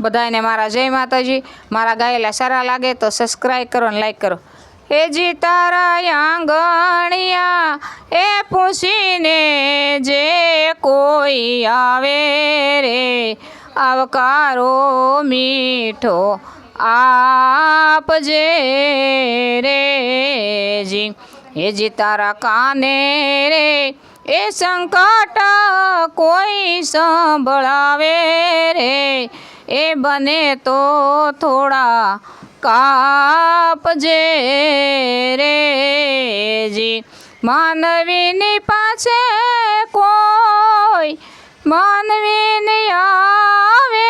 બધાને મારા જય માતાજી. મારા ગાયેલા સારા લાગે તો સબસ્ક્રાઈબ કરો અને લાઈક કરો. એ જી તારા આંગણિયા, એ પૂછીને જે કોઈ આવે રે, આવકારો મીઠો આપજે રે જી. એ જી તારા કાને રે, એ સંકટ કોઈ સંભળાવે રે એ બને તો થોડા કાપજે રે જી. માનવીની પાસે કોઈ માનવીની આવે.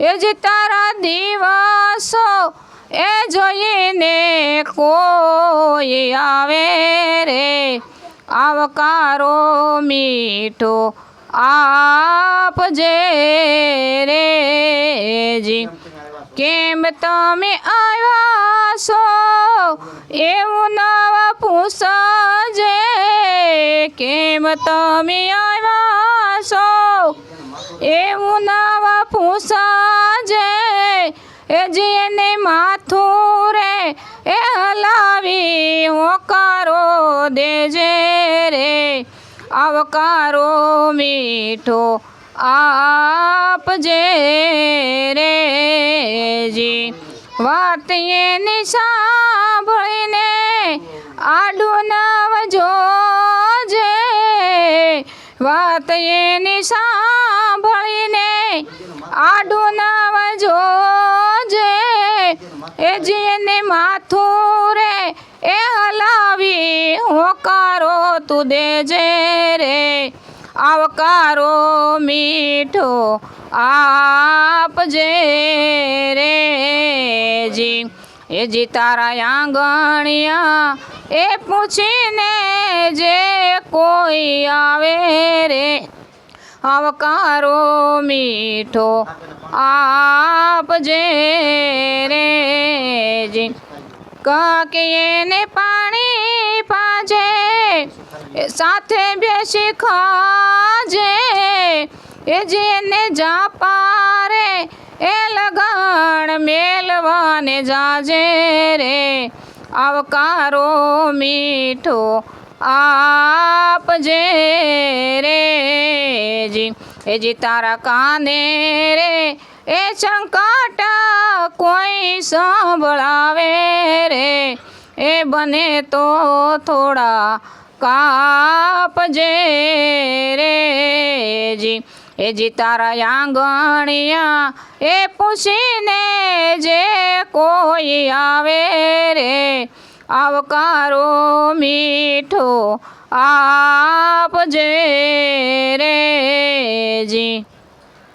એ જ તારા દિવસો એ જોઈને કોઈ આવે રે. આવકારો મીઠો આપજે રે જી. કેમ તમે આવ્યા છો? એવું નવા પૂછજે. કેમ તમે આવ્યા છો? એવું નવા પૂછજે. એ જેને માથું રે, એ હલાવી, હોકારો દેજે રે. આવકારો મીઠો આપજે રે જી. વાત એની સાંભળીને આડું નવ જોજે વાત એની સાંભળીને જેને માથું રે, એ હલાવી, હોકારો તું દેજે રે. આવકારો મીઠો આપજે રે જી. એ જી તારા આંગણિયા, એ પૂછીને જે કોઈ આવે રે. આવકારો મીઠો આપજે રે જી. કાકીને પાણી પાજે સાથે બેસી ખાજે, એ જેને જાપારે, એ લગણ મેલવાને જાજે રે. આવકારો મીઠો આપજે રે જી એ જી તારા કાને રે એ સંકટ કોઈ સંભળાવે રે એ બને તો થોડા કાપજે રે જી એ જી તારા આંગણિયા એ પૂછીને જે કોઈ આવે રે આવકારો મીઠો આપજે રે જી.